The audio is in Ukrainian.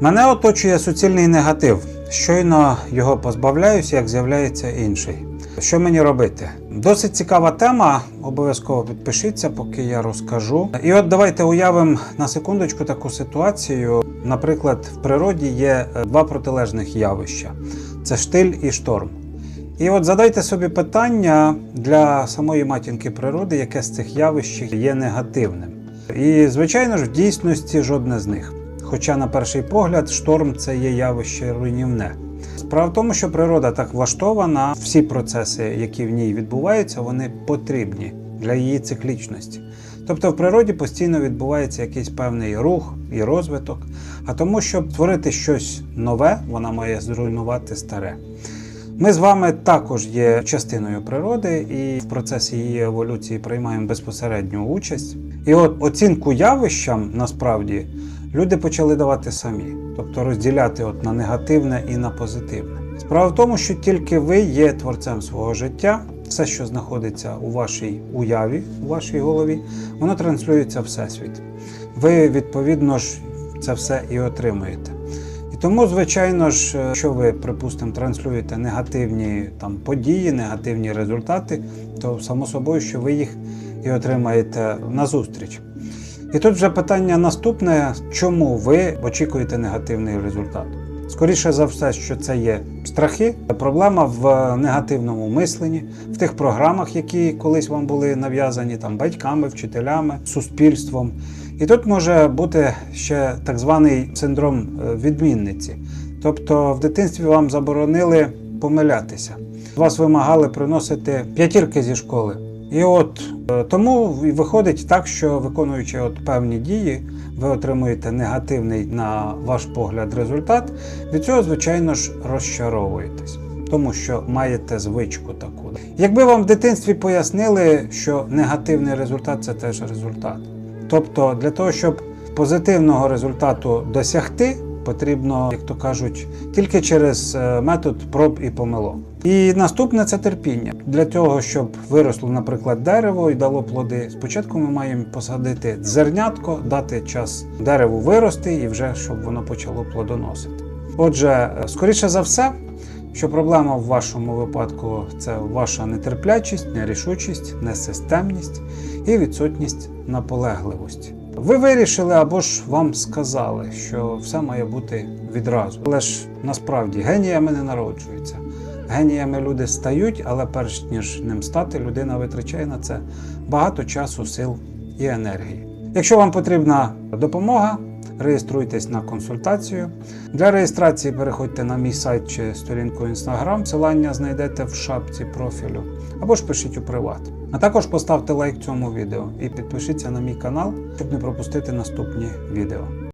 Мене оточує суцільний негатив. Щойно його позбавляюсь, як з'являється інший. Що мені робити? Досить цікава тема. Обов'язково підпишіться, поки я розкажу. І от давайте уявимо на секундочку таку ситуацію. Наприклад, в природі є е, два протилежних явища: це штиль і шторм. І от задайте собі питання для самої матінки природи, яке з цих явищ є негативним. І, звичайно ж, в дійсності жодне з них. Хоча, на перший погляд, шторм це є явище руйнівне. Справа в тому, що природа так влаштована, всі процеси, які в ній відбуваються, вони потрібні для її циклічності. Тобто в природі постійно відбувається якийсь певний рух і розвиток, а тому, щоб створити щось нове, вона має зруйнувати старе. Ми з вами також є частиною природи і в процесі її еволюції приймаємо безпосередню участь. І от оцінку явищам насправді люди почали давати самі, тобто розділяти от на негативне і на позитивне. Справа в тому, що тільки ви є творцем свого життя, все, що знаходиться у вашій уяві, у вашій голові, воно транслюється всесвіт. Ви, відповідно ж, це все і отримуєте. І тому, звичайно ж, якщо ви, припустимо, транслюєте негативні там, події, негативні результати, то само собою, що ви їх і отримаєте назустріч. І тут вже питання наступне: чому ви очікуєте негативний результат? Скоріше за все, що це є страхи, проблема в негативному мисленні, в тих програмах, які колись вам були нав'язані там батьками, вчителями, суспільством. І тут може бути ще так званий синдром е, відмінниці. Тобто в дитинстві вам заборонили помилятися. Вас вимагали приносити п'ятірки зі школи. І от е, тому виходить так, що виконуючи от певні дії, ви отримуєте негативний на ваш погляд результат. Від цього, звичайно ж, розчаровуєтесь, тому що маєте звичку таку. Якби вам в дитинстві пояснили, що негативний результат це теж результат. Тобто, для того, щоб позитивного результату досягти, потрібно, як то кажуть, тільки через е, метод проб і помилок. І наступне це терпіння. Для того, щоб виросло, наприклад, дерево і дало плоди, спочатку ми маємо посадити зернятко, дати час дереву вирости і вже щоб воно почало плодоносити. Отже, е, скоріше за все, що проблема в вашому випадку це ваша нетерплячість, нерішучість, несистемність і відсутність наполегливості. Ви вирішили або ж вам сказали, що все має бути відразу. Але ж насправді геніями не народжуються. Геніями люди стають, але перш ніж ним стати, людина витрачає на це багато часу, сил і енергії. Якщо вам потрібна допомога, реєструйтесь на консультацію. Для реєстрації переходьте на мій сайт чи сторінку Instagram, посилання знайдете в шапці профілю, або ж пишіть у приват. А також поставте лайк цьому відео і підпишіться на мій канал, щоб не пропустити наступні відео.